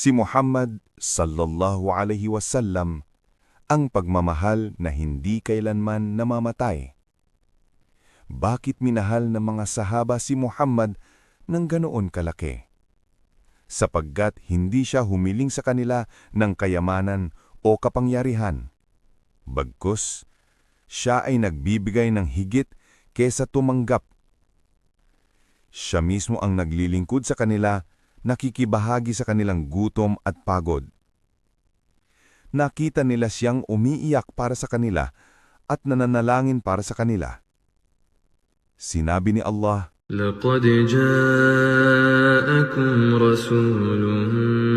Si Muhammad sallallahu alaihi wasallam ang pagmamahal na hindi kailanman namamatay. Bakit minahal ng mga sahaba si Muhammad ng ganoon kalaki? Sapagkat hindi siya humiling sa kanila ng kayamanan o kapangyarihan. Bagkus, siya ay nagbibigay ng higit kesa tumanggap. Siya mismo ang naglilingkod sa kanila, nakikibahagi sa kanilang gutom at pagod. Nakita nila siyang umiiyak para sa kanila at nananalangin para sa kanila. Sinabi ni Allah, لقد جاءكم رسول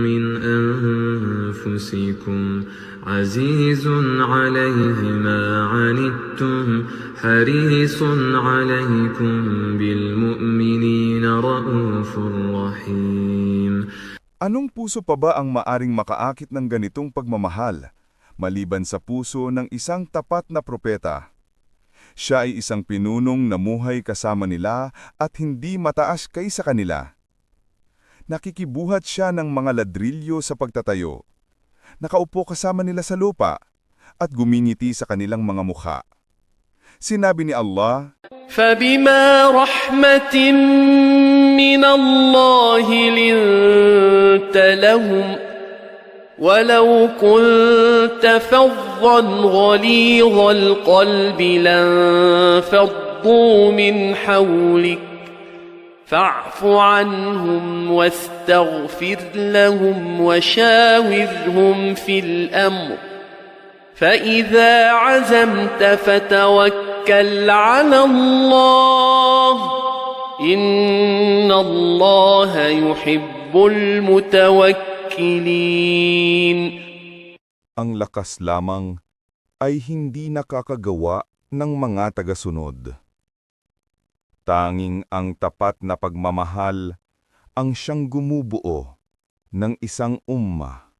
من أنفسكم عزيز عليه ما عنتم حريص عليكم بالمؤمنين رؤوف رحيم Anong puso pa ba ang maaring makaakit ng ganitong pagmamahal, maliban sa puso ng isang tapat na propeta? Siya ay isang pinunong namuhay kasama nila at hindi mataas kaysa kanila. Nakikibuhat siya ng mga ladrilyo sa pagtatayo. Nakaupo kasama nila sa lupa at gumingiti sa kanilang mga mukha. Sinabi ni Allah, فبما رحمة من الله لنت لهم ولو كنت فظا غليظ القلب لانفضوا من حولك فاعف عنهم واستغفر لهم وشاورهم في الأمر فإذا عزمت فتوكل على الله إن الله يحب المتوكلين ang lakas lamang ay hindi nakakagawa ng mga tagasunod. Tanging ang tapat na pagmamahal ang siyang gumubuo ng isang umma.